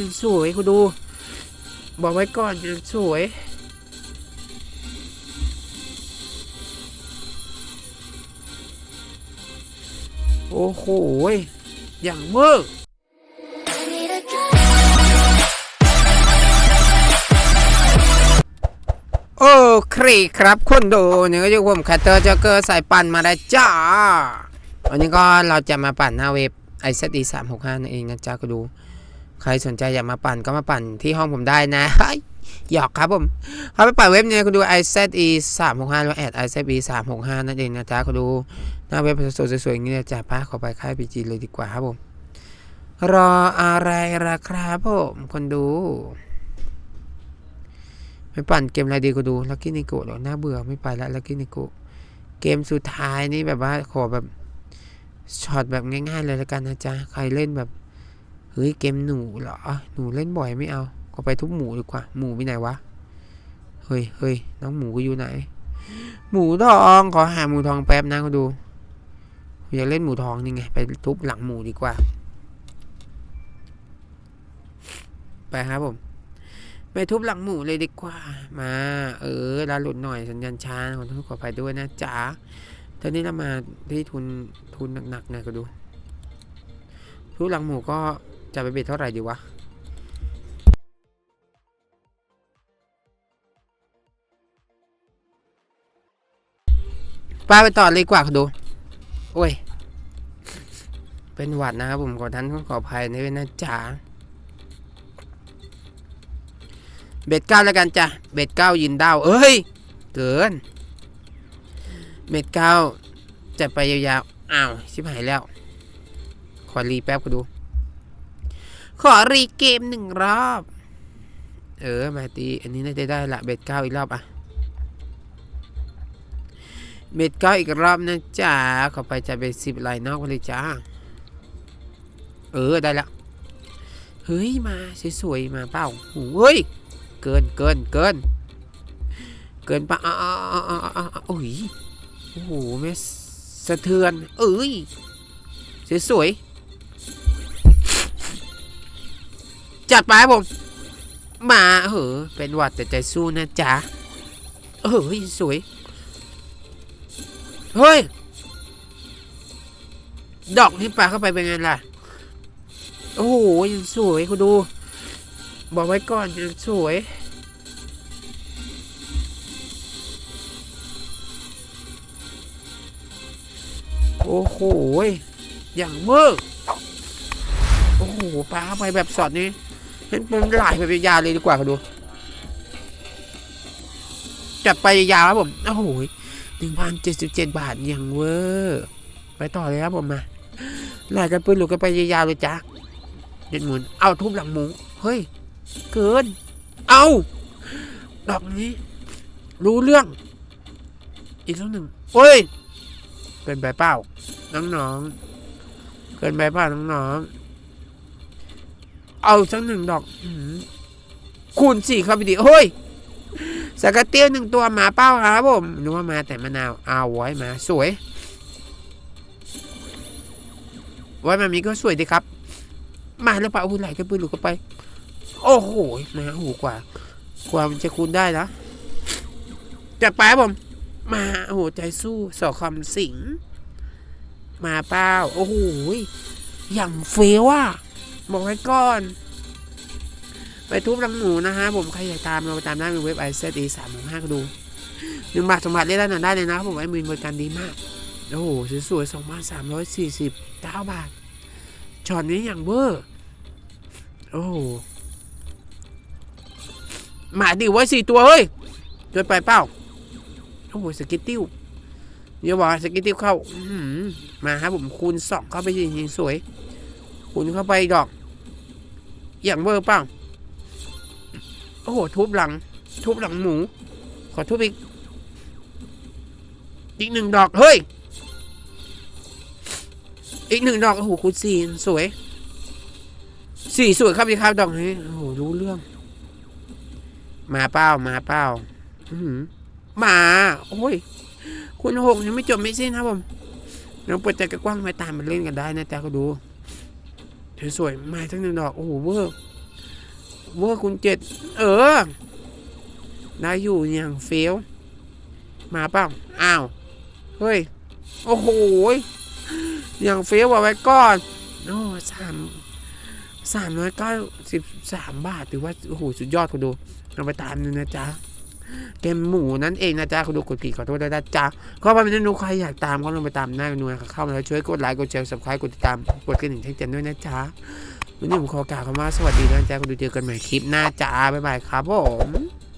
ยังสวยคุณดู บอกไว้ก่อนยังสวยโอ้โห อย่างเวอร์โอเคครับคุณดูนี่ก็อยู่ผมคัตเตอร์จ็อกเกอร์สายปั่นมาแล้วจ้า วันนี้ก็เราจะมาปั่นหน้าเว็บ i z e 3 6 5นั่นเองนะจ๊ะก็ดู ใครสนใจอยากมาปั่นก็มาปั่นที่ห้องผมได้นะฮ้ยหยอกครับผมเขาไปปั่นเว็บเนี่ยก็ดู i z e 3 6 5แล้วแอด i z e 3 6 5นั่นเองนะจ๊ะก็ดูหน้าเว็บสวยๆอย่างนี้นะจ๊ะป้าขอไปค่ายพีจีเลยดีกว่าครับผม รออะไรล่ะครับผมคนดูไม่ปั่นเกมอะไรดีก็ดูลักกี้นิโกะหรอน่าเบื่อไม่ไปละลักกี้นิโกะเกมสุดท้ายนี่แบบว่าขอแบบช็อตแบบง่ายๆเลยละกันนะจ๊ะ ใครเล่นแบบ เฮ้ยเกมหนูเหรอ หนูเล่นบ่อยไม่เอาก็ไปทุบหมูดีกว่า หมูไปไหนวะ เฮ้ยเฮ้ยน้องหมูก็อยู่ไหน หมูทองขอหาหมูทองแป๊บนะก็ดูอยากเล่นหมูทองนี่ไง ไปทุบหลังหมูดีกว่า ไปครับผมไปทุบหลังหมูเลยดีกว่า มา เออลาหลุดหน่อยสัญญาณช้าขอโทษขออภัยด้วยนะจ๊ะตอนนี้เรามาที่ทุนทุนหนักๆหน่อยก็ดูทุบหลังหมูก็ จะไปเบ็ดเท่าไหร่ดีวะป้าไปต่อเลยกว่าดู โอ้ย เป็นหวัดนะครับผมขอท่านขออภัยด้วยนะจ๊ะเบ็ดเก้าแล้วกันจ้ะ เบ็ดเก้ายินดาว เอ้ย เกิน เบ็ดเก้าจะไปยาวๆ อ้าว ชิบหายแล้ว ขอรีแป๊บก็ดู ขอรีเกมหนึ่งรอบ เออ มาตี อันนี้น่าจะได้ละ เบ็ดเก้าอีกรอบอะ เบ็ดเก้าอีกรอบนะจ๊ะขอไปจะเบ็ดสิบลายนอกไปเลยจ้า เออ ได้ละ เฮ้ย มาสวยๆมาเปล่าโอ้ย เกินเกินเกิน เกินปะอ้าวอ้าวอ้าวอ้าวอ้าวโอ้ยโอ้โหแม่สะเทือน เอ้ยสวยๆ จัดไปผมมาเหอเป็นหวัดแต่ใจสู้นะจ๊ะเอ้ยสวย เฮ้ย ดอกที่ปลาเข้าไปเป็นไงล่ะ โอ้โหยังสวยคุณดู บอกไว้ก่อนยังสวย โอ้โหอย่างเวอร์โอ้โหปลาเข้าไปแบบสดนี้ เห็นป็นหลายแบบยาเลยดีกว่าคุณดูจัดไปยาวครับผมโอ้โหหนึ่งพันเจ็ดสิบเจ็ดบาทอย่างเวอร์ไปต่อเลยครับผมมาหลายกันปืนหลุดกันไปยาวเลยจ้าเด็ดหมุนเอาทุบหลังหมูเฮ้ย เกิน เอาดอกนี้ รู้เรื่อง อีกสักหนึ่งโอ้ย เกินไปเปล่าน้องๆเกินไปเปล่าน้องๆ เอาสักหนึ่งดอกอคูณสี่เข้าไปดิเฮ้ยสกัดเตี้ยวหนึ่งตัวหมาเป้าครับผมนึกว่ามาแต่มะนาวเอาไว้มาสวยไว้มามีก็สวยดีครับ มาแล้วปล่าอุ้ยไหลกันปืนหลุดกันไป โอ้โหมาหูกว่า กว่ามันจะคูณได้นะจัดไปผม มาโอ้โหใจสู้สอคำสิง มาเป้าโอ้โหอย่างเฟี้ยวอะ บอกไว้ก่อนไปทุบรังหมูนะฮะผมใครอยากตามเราไปตามได้ในเว็บไอเซตีสามห้าก็ดูหนึ่งบาทสองบาทเล่นได้หน่อยได้เลยนะครับผมไอ้มือบริการดีมาก โอ้โหสวยๆสองพันสามร้อยสี่สิบเก้าบาทช็อตนี้อย่างเวอร์โอ้โหหมาดิไว้สี่ตัว เฮ้ยเกินไปเปล่าโอ้โหสกิตติ้วเดี๋ยวบอกสกิตติ้วเข้าอืมาครับผมคูณสองเข้าไปยิงยิงสวยคูณเข้าไปดอก อย่างเวอร์เปล่าโอ้โห ทุบหลัง ทุบหลังหมู ขอทุบอีก อีกหนึ่งดอก เฮ้ย อีกหนึ่งดอก โอ้โหคูณสี่สวย สี่สวยครับพี่ครับดอกนี้ โอ้โห รู้เรื่อง มาเป้ามาเป้าอื้อหือมา โอ้ย คุณหกยังไม่จบไม่สิ้นครับผมเราเปิดใจกว้างๆมาตามมาเล่นกันได้นะจ๊ะก็ดู สวยๆมาทั้งหนึ่งดอกโอ้โหเวอร์เมื่อคุณเจ็ดเออได้อยู่อย่างเฟี้ยวมาเปล่าอ้าวเฮ้ยโอ้โหอย่างเฟี้ยวเอาไว้ก่อนโอ้สามสามร้อยเก้าสิบสามบาทถือว่าโอ้โหสุดยอดคุณดูเอาไปตามนึงนะจ๊ะ เกมหมูนั่นเองนะจ๊ะคุณดูกดผิดขอโทษด้วยนะจ๊ะก็ไปเป็นนูใครอยากตามก็ลงไปตามหน้ากันด้วยเข้ามาแล้วช่วยกดไลค์กดแชร์สับสไครต์กดติดตามกดกระดิ่งแจ้งเตือนด้วยนะจ๊ะวันนี้ผมขอกล่าวคำว่าสวัสดีนะจ๊ะคุณดูเจอกันใหม่คลิปหน้าจ้าบ๊ายบายครับผม